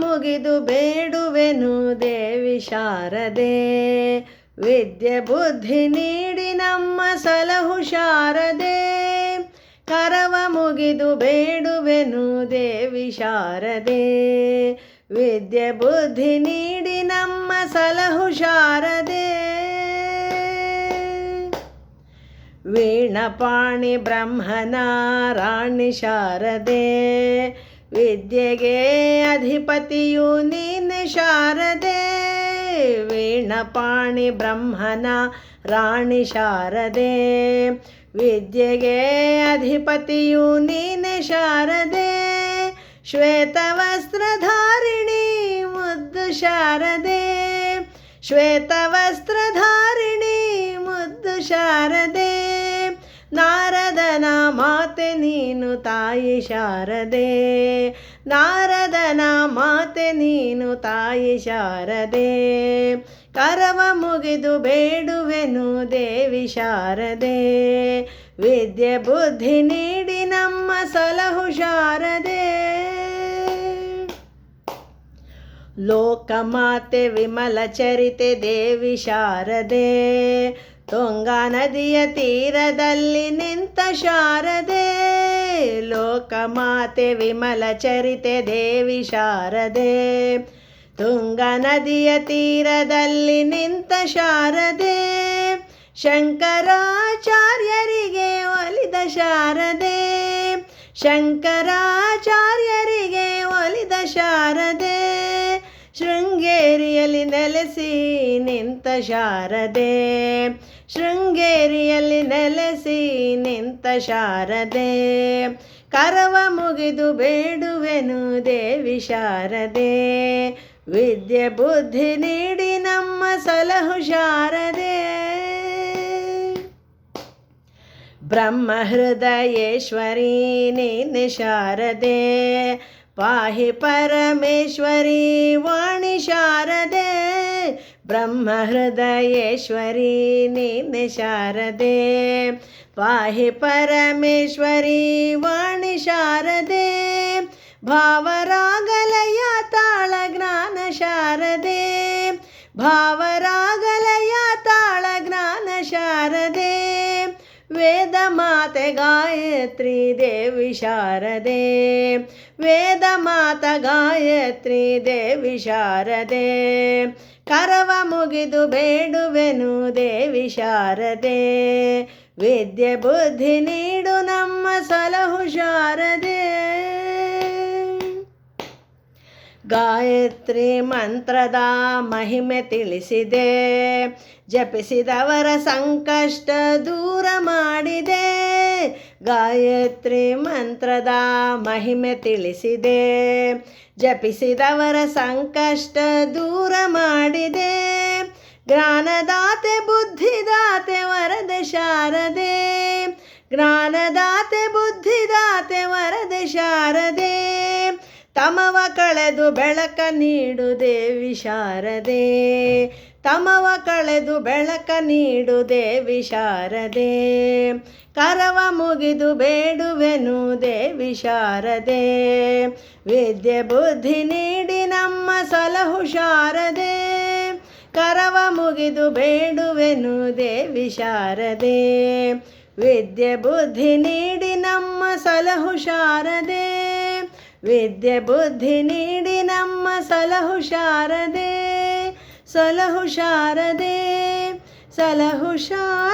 ಮುಗಿದು ಬೇಡುವೆನು ದೇವಿ ಶಾರದೆ. ವಿದ್ಯೆ ಬುದ್ಧಿ ನೀಡಿ ನಮ್ಮ ಸಲಹು ಶಾರದೆ. ಕರವ ಮುಗಿದು ಬೇಡುವೆನು ದೇವಿ ಶಾರದೆ. ವಿದ್ಯೆ ಬುದ್ಧಿ ನೀಡಿ ನಮ್ಮ ಸಲಹು ಶಾರದೆ. ವೀಣಪಾಣಿ ಬ್ರಹ್ಮನ ರಾಣಿ ಶಾರದೆ. ವಿದ್ಯೆಗೆ ಅಧಿಪತಿಯು ನೀನು ಶಾರದೆ, ವೀಣಪಾಣಿ ಬ್ರಹ್ಮನ ರಾಣಿ ಶಾರದೆ. ವಿದ್ಯೆಗೆ ಅಧಿಪತಿಯು ನೀನೆ ಶಾರದೆ, ಶ್ವೇತವಸ್ತ್ರಧಾರಿಣಿ ಮುದ್ದು ಶಾರದೆ. ಶ್ವೇತವಸ್ತ್ರಧಾರಿಣಿ ಮುದ್ದು ಶಾರದೆ ನಾರದನ ಮಾತೆ ನೀನು ತಾಯಿ ಶಾರದೆ. ನಾರದನ ಮಾತೆ ನೀನು ತಾಯಿ ಶಾರದೆ. ಕರವ ಮುಗಿದು ಬೇಡುವೆನು ದೇವಿ ಶಾರದೆ. ವಿದ್ಯೆ ಬುದ್ಧಿ ನೀಡಿ ನಮ್ಮ ಸಲಹು ಶಾರದೆ. ಲೋಕಮಾತೆ ವಿಮಲ ಚರಿತೆ ದೇವಿ ಶಾರದೆ. ತುಂಗಾ ನದಿಯ ತೀರದಲ್ಲಿ ನಿಂತ ಶಾರದೆ ಲೋಕಮಾತೆ ವಿಮಲ ಚರಿತೆ ದೇವಿ ಶಾರದೆ. ತುಂಗಾ ನದಿಯ ತೀರದಲ್ಲಿ ನಿಂತ ಶಾರದೆ, ಶಂಕರಾಚಾರ್ಯರಿಗೆ ಒಲಿದ ಶಾರದೆ. ಶಂಕರಾಚಾರ್ಯರಿಗೆ ಒಲಿದ ಶಾರದೆ ಶೃಂಗೇರಿಯಲ್ಲಿ ನೆಲೆಸಿ ನಿಂತ ಶಾರದೆ. ಶೃಂಗೇರಿಯಲ್ಲಿ ನೆಲೆಸಿ ನಿಂತ ಶಾರದೆ. ಕರವ ಮುಗಿದು ಬೇಡುವೆನು ದೇವಿ ಶಾರದೆ. ವಿದ್ಯೆ ಬುದ್ಧಿ ನೀಡಿ ನಮ್ಮ ಸಲಹು ಶಾರದೆ. ಬ್ರಹ್ಮ ಹೃದಯೇಶ್ವರಿ ನೀನೆ ಶಾರದೆ. ಪಾಹಿ ಪರಮೇಶ್ವರಿ ವಾಣಿ ಶಾರದೆ ಬ್ರಹ್ಮ ಹೃದಯೇಶ್ವರಿ ನೀನೆ ಶಾರದೆ ಪಾಹಿ ಪರಮೇಶ್ವರಿ ವಾಣಿ ಶಾರದೆ ಭಾವರಾಗಲಯ ತಾಳ ಜ್ಞಾನ ಶಾರದೆ ಭಾವರಾಗಲಯ ತಾಳ ಜ್ಞಾನ ಶಾರದೆ ವೇದ ಮಾತೆ ಗಾಯತ್ರಿ ದೇವಿ ಶಾರದೆ ವೇದ ಮಾತ ಗಾಯತ್ರಿ ದೇವಿ ಶಾರದೆ. ಕರವ ಮುಗಿದು ಬೇಡುವೆನು ದೇವಿ ಶಾರದೆ. ವಿದ್ಯೆ ಬುದ್ಧಿ ನೀಡು ನಮ್ಮ ಸಲಹು ಶಾರದೆ. ಗಾಯತ್ರಿ ಮಂತ್ರದ ಮಹಿಮೆ ತಿಳಿಸಿದೆ. ಜಪಿಸಿದವರ ಸಂಕಷ್ಟ ದೂರ ಮಾಡಿದೆ. ಗಾಯತ್ರಿ ಮಂತ್ರದ ಮಹಿಮೆ ತಿಳಿಸಿದೆ. ಜಪಿಸಿದವರ ಸಂಕಷ್ಟ ದೂರ ಮಾಡಿದೆ. ಜ್ಞಾನದಾತೆ ಬುದ್ಧಿದಾತೆ ವರದೆ ಶಾರದೆ ತಮವ ಕಳೆದು ಬೆಳಕ ನೀಡು ದೇವಿ ತಮವ ಕಳೆದು ಬೆಳಕ ನೀಡು ದೇವಿ ಶಾರದೆ ಕರವ ಮುಗಿದು ಬೇಡುವೆನು ದೇವಿ ಶಾರದೆ ವಿದ್ಯೆ ಬುದ್ಧಿ ನೀಡಿ ನಮ್ಮ ಸಲಹು ಶಾರದೆ. ಕರವ ಮುಗಿದು ಬೇಡುವೆನು ದೇವಿ ಶಾರದೆ ವಿದ್ಯೆ ಬುದ್ಧಿ ನೀಡಿ ನಮ್ಮ ಸಲಹು ಶಾರದೆ. ವಿದ್ಯೆ ಬುದ್ಧಿ ನೀಡಿ ನಮ್ಮ ಸಲಹು ಶಾರದೆ ಸಲಹು ಶಾರದೆ ಸಲಹು ಶಾರ